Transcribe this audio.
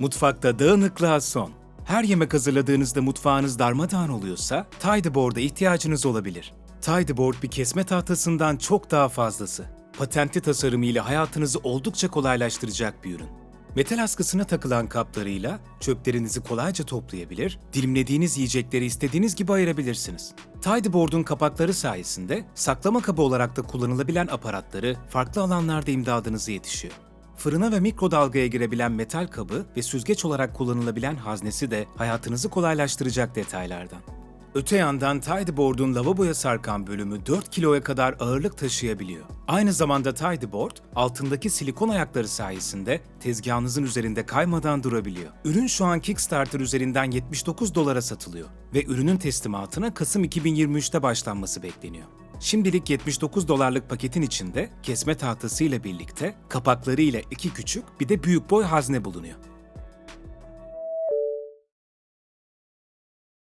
Mutfakta dağınıklığa son. Her yemek hazırladığınızda mutfağınız darmadağın oluyorsa Tidy Board'a ihtiyacınız olabilir. Tidy Board bir kesme tahtasından çok daha fazlası. Patentli tasarımıyla hayatınızı oldukça kolaylaştıracak bir ürün. Metal askısına takılan kaplarıyla çöplerinizi kolayca toplayabilir, dilimlediğiniz yiyecekleri istediğiniz gibi ayırabilirsiniz. Tidy Board'un kapakları sayesinde saklama kabı olarak da kullanılabilen aparatları farklı alanlarda imdadınıza yetişiyor. Fırına ve mikrodalgaya girebilen metal kabı ve süzgeç olarak kullanılabilen haznesi de hayatınızı kolaylaştıracak detaylardan. Öte yandan Tidy Board'un lavaboya sarkan bölümü 4 kiloya kadar ağırlık taşıyabiliyor. Aynı zamanda Tidy Board, altındaki silikon ayakları sayesinde tezgahınızın üzerinde kaymadan durabiliyor. Ürün şu an Kickstarter üzerinden 79 dolara satılıyor ve ürünün teslimatına Kasım 2023'te başlanması bekleniyor. Şimdilik 79 dolarlık paketin içinde kesme tahtası ile birlikte kapakları ile iki küçük bir de büyük boy hazne bulunuyor.